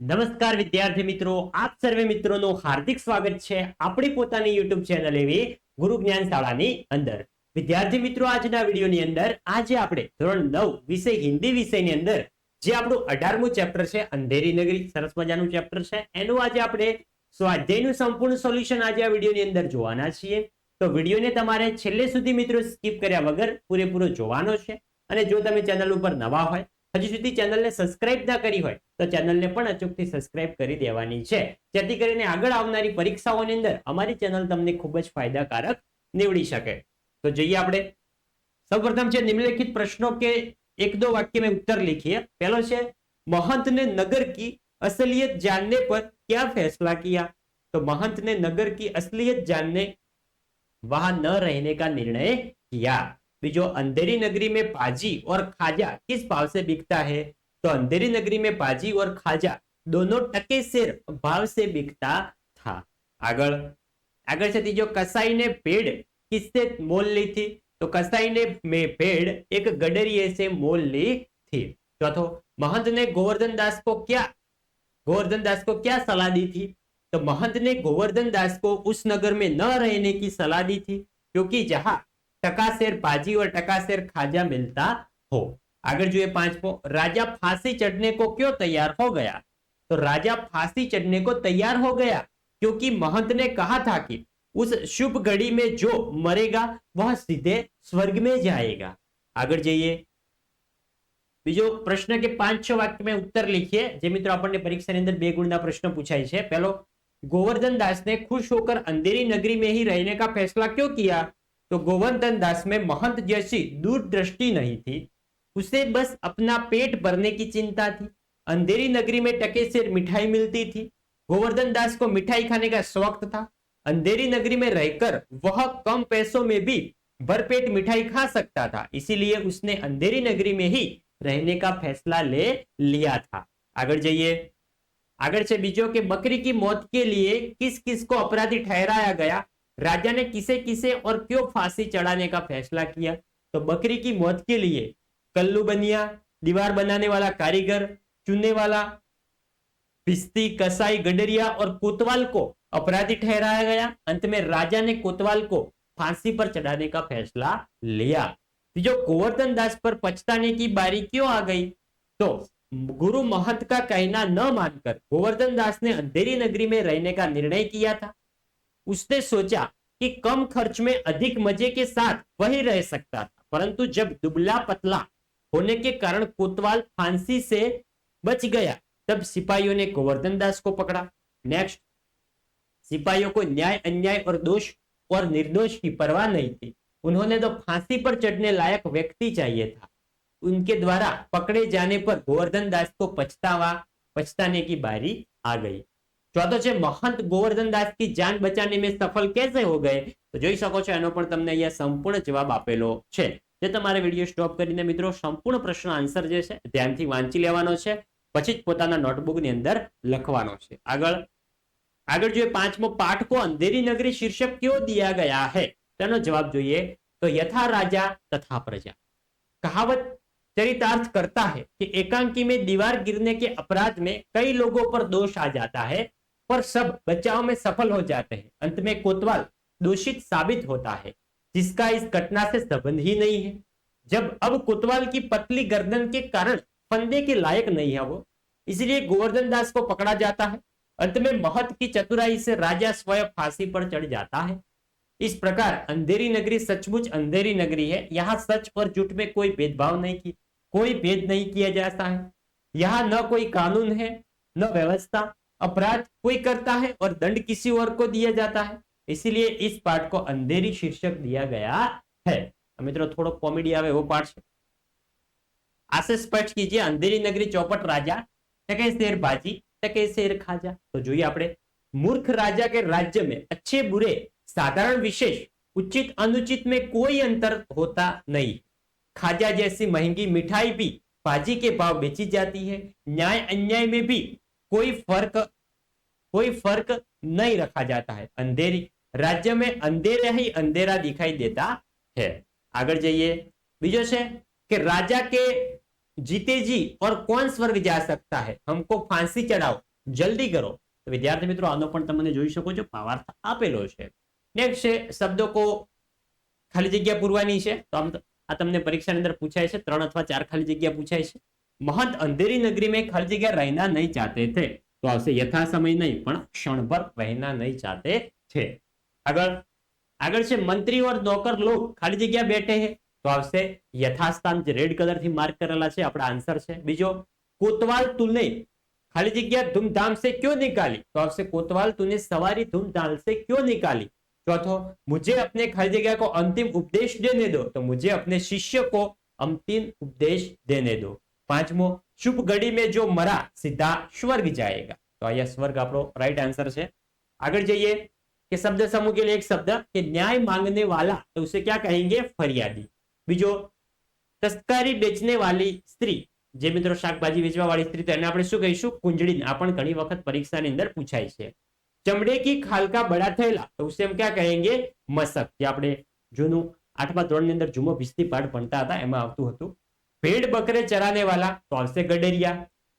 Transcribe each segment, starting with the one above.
નમસ્કાર વિદ્યાર્થી મિત્રો, આપ સર્વે મિત્રોનું હાર્દિક સ્વાગત છે આપણી પોતાની યુટ્યુબ ચેનલ એવી ગુરુ જ્ઞાન શાળાની અંદર. વિદ્યાર્થી મિત્રો, આજના વિડીયોની અંદર આજે આપણે ધોરણ નવ વિષય હિન્દી વિષયની અંદર, જે આપણું અઢારમું ચેપ્ટર છે, અંધેરી નગરી, સરસ મજાનું ચેપ્ટર છે, એનું આજે આપણે સ્વાધ્યાયનું સંપૂર્ણ સોલ્યુશન આજે આ વિડીયોની અંદર જોવાના છીએ. તો વિડીયોને તમારે છેલ્લે સુધી મિત્રો સ્કીપ કર્યા વગર પૂરેપૂરો જોવાનો છે. અને જો તમે ચેનલ ઉપર નવા હોય હજી સુધી ચેનલને સબસ્ક્રાઇબ ના કરી હોય, તો ચેનલને પણ અચૂકથી સબસ્ક્રાઇબ કરી દેવાની છે. જેથી કરીને આગળ આવનારી પરીક્ષાઓની અંદર અમારી ચેનલ તમને ખૂબ જ ફાયદાકારક નીવડી શકે. તો જઈએ આપણે. સૌપ્રથમ છે નિમ્નલિખિત પ્રશ્નો કે એક દો વાક્ય મેં ઉત્તર લીખીએ પહેલો છે મહંત ને નગર કી અસલિયત જાનને પર ક્યાં ફેસલા કિયા? તો મહંત ને નગર કી અસલિયત જાનને વાહ ન રહેને કા નિર્ણય કિયા? बीजो अंधेरी नगरी में पाजी और खाजा किस भाव से बिकता है तो अंधेरी नगरी में पाजी और खाजा दोनों टके सिर भाव से बिकता था आगळ આગળ છે ત્રીજો કસાઈને ભેડ કિસસે મોલ લી थी तो कसाई ने में भेड़ एक गडरिये से मोल ली थी चौथो महंत ने गोवर्धन दास को क्या गोवर्धन दास को क्या सलाह दी थी तो महंत ने गोवर्धन दास को उस नगर में न रहने की सलाह दी थी क्योंकि जहां टकाशेर पाजी और टकाशेर खाजा मिलता हो आगे जो पांचवो राजा फांसी चढ़ने को क्यों तैयार हो गया तो राजा फांसी चढ़ने को तैयार हो गया क्योंकि महंत ने कहा था कि उस शुभ घड़ी में जो मरेगा वह सीधे स्वर्ग में जाएगा આગળ જઈએ બીજો પ્રશ્ન કે પાંચ છ વાક્ય में उत्तर लिखिए જે મિત્રો આપણને પરીક્ષાની અંદર બે ગુણના પ્રશ્ન પૂછાય છે પહેલો गोवर्धन दास ने खुश होकर अंधेरी नगरी में ही रहने का फैसला क्यों किया तो गोवर्धन दास में महंत जैसी दूरदृष्टि नहीं थी। उसे बस अपना पेट भरने की चिंता थी। अंधेरी नगरी में टके से मिठाई मिलती थी। गोवर्धन दास को मिठाई खाने का शौक था। अंधेरी नगरी में रहकर वह कम पैसों में भी भरपेट मिठाई खा सकता था। इसीलिए उसने अंधेरी नगरी में ही रहने का फैसला ले लिया था। आगे जाइए। आगे से बीजो के बकरी की मौत के लिए किस किस को अपराधी ठहराया गया? राजा ने किसे किसे और क्यों फांसी चढ़ाने का फैसला किया? तो बकरी की मौत के लिए कल्लू बनिया, दीवार बनाने वाला कारीगर, चुनने वाला भिस्ती कसाई, गडरिया और कोतवाल को अपराधी ठहराया गया। अंत में राजा ने कोतवाल को फांसी पर चढ़ाने का फैसला लिया। जो गोवर्धन दास पर पछताने की बारी क्यों आ गई? तो गुरु महंत का कहना न मानकर गोवर्धन दास ने अंधेरी नगरी में रहने का निर्णय किया था। उसने सोचा कि कम खर्च में अधिक मज़े के साथ वही रह सकता था। परंतु जब दुबला पतला होने के कारण कोतवाल फांसी से बच गया, तब सिपाहियों ने गोवर्धन दास को पकड़ा। नेक्स्ट सिपाहियों को न्याय, अन्याय और दोष और निर्दोष की परवाह नहीं थी। उन्होंने तो फांसी पर चढ़ने लायक व्यक्ति चाहिए था। उनके द्वारा पकड़े जाने पर गोवर्धन दास को पछतावा, पछताने की बारी आ गई। ચોથો છે મહંત ગોવર્ધન દાસ की जान बचाने में सफल कैसे हो गए તો જોઈ શકો છો એનો પણ તમને અહીંયા સંપૂર્ણ જવાબ આપેલો છે જે તમારે વિડીયો સ્ટોપ કરીને મિત્રો સંપૂર્ણ પ્રશ્ન આન્સર જે છે ધ્યાનથી વાંચી લેવાનો છે પછી જ પોતાના નોટબુકની અંદર લખવાનો છે આગળ આગળ જોઈએ પાંચમો પાઠ को अंधेरी नगरी शीर्षक क्यों दिया गया है તેનો જવાબ જોઈએ તો यथा राजा तथा प्रजा कहावत चरितार्थ करता है कि एकांकी में दीवार गिरने के अपराध में कई लोगों पर दोष आ जाता है पर सब बचाव में सफल हो जाते हैं। अंत में कोतवाल दोषित साबित होता है, जिसका इस घटना से संबंध ही नहीं है। जब अब कोतवाल की पतली गर्दन के कारण फंदे के लायक नहीं है वो, इसलिए गोवर्धन दास को पकड़ा जाता है। अंत में महत की चतुराई से राजा स्वयं फांसी पर चढ़ जाता है। इस प्रकार अंधेरी नगरी सचमुच अंधेरी नगरी है। यहाँ सच और झूठ में कोई भेदभाव नहीं की कोई भेद नहीं किया जाता है। यहाँ न कोई कानून है, न व्यवस्था अपराध कोई करता है और दंड किसी और को दिया जाता है। इसीलिए इस पार्ट को अंधेरी शीर्षक दिया गया है। तो मित्रों, थोड़ो कॉमेडी आवे, वो पार्ट है। આશે સ્પષ્ટ કીજીએ અંધેરી નગરી ચોપટ રાજા ટકે શેર ભાજી ટકે શેર ખાજા તો જોઈએ આપણે મૂર્ખ के राज्य में अच्छे, बुरे, साधारण, विशेष, उचित, अनुचित में कोई अंतर होता नहीं। खाजा जैसी महँगी मिठाई भी बाजी के भाव बेची जाती है। न्याय, अन्याय में भी कोई फर्क कोई फर्क नहीं रखा जाता है अंधेरी राज्य में अंधेरा ही अंधेरा दिखाई देता है आगे जाइए बीजो છે કે રાજા કે जीते जी और कौन स्वर्ग जा सकता है हमको फांसी चढ़ाओ જલ્દી કરો તો વિદ્યાર્થી મિત્રો આનો પણ તમને જોઈ શકો છો ભાવાર્થ આપેલો છે નેક્સ્ટ છે શબ્દો કો ખાલી જગ્યા પૂરવાની છે તો આમ તો આ તમને પરીક્ષાની અંદર પૂછાય છે ત્રણ અથવા ચાર ખાલી જગ્યા પૂછાય છે મહંત અંધેરી નગરી में ખાલી જગ્યા રહેના નહીં ચાહતે થે તો આવશે યથા સમય નહીં પણ ક્ષણભર રહેના નહીં ચાહતે છે આગળ આગળ છે મંત્રી ઓર નોકર લોગ ખાલી જગ્યા બેઠે હે તો આવશે યથાસ્થાન જે રેડ કલર થી માર્ક કરેલા છે આપણા આન્સર છે બીજો કોતવાલ તુને ખાલી જગ્યા ધૂમધામ સે ક્યો નિકાલી તો આવશે કોતવાલ તુને સવારી ધૂમધામ સે ક્યો નિકાલી चौथो मुझे अपने खाली जगह को अंतिम उपदेश देने दो तो मुझे अपने शिष्य को अंतिम उपदेश देने दो પાંચમો, શુભ ઘડી મેં જો મરા, સીધા સ્વર્ગ જાયેગા. તો અહીંયા સ્વર્ગ આપણો રાઈટ આન્સર છે. આગળ જઈએ કે શબ્દ સમૂહ એક શબ્દ કે ન્યાય માંગને વાલા, તો ક્યાં કહેંગે? ફરિયાદી. બીજો, તસ્કરી બેચને વાલી સ્ત્રી. જે મિત્રો શાકભાજી વેચવા વાળી સ્ત્રી તેને આપણે શું કહીશું? કુંજળી આ પણ ઘણી વખત પરીક્ષાની અંદર પૂછાય છે. ચમડે કી ખાલકા બડા થયેલા, તો એમ ક્યાં કહેંગે? મસક. જે આપણે જૂનું આઠમા ધોરણની અંદર જુમો ભીસ્તી પાઠ ભણતા હતા, એમાં આવતું હતું. ભેડ બકરે ચરાને વાલા તો આવશે ગડેરિયા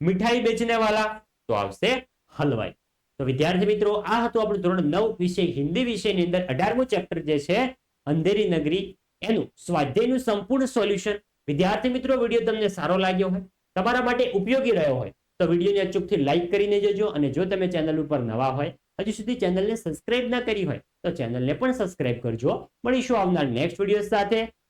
મીઠાઈ બેચને વાલા તો આવશે હલવાઈ તો વિદ્યાર્થી મિત્રો આ હતું આપણું ધોરણ નવ વિષય હિન્દી વિષયની અંદર અઢારમું ચેપ્ટર જે છે, અંધેરી નગરી, એનું સ્વાધ્યાયનું સંપૂર્ણ સોલ્યુશન વિદ્યાર્થી મિત્રો, વીડિયો તમને સારો લાગ્યો હોય, તમારા માટે ઉપયોગી રહ્યો હોય, તો વિડીયોને અચૂકથી લાઇક કરીને જજો અને જો તમે ચેનલ ઉપર નવા હોય, હજુ સુધી ચેનલને સબસ્ક્રાઇબ ના કરી હોય, તો ચેનલને પણ સબસ્ક્રાઇબ કરજો. મળીશું આવનાર નેક્સ્ટ વીડિયો સાથે.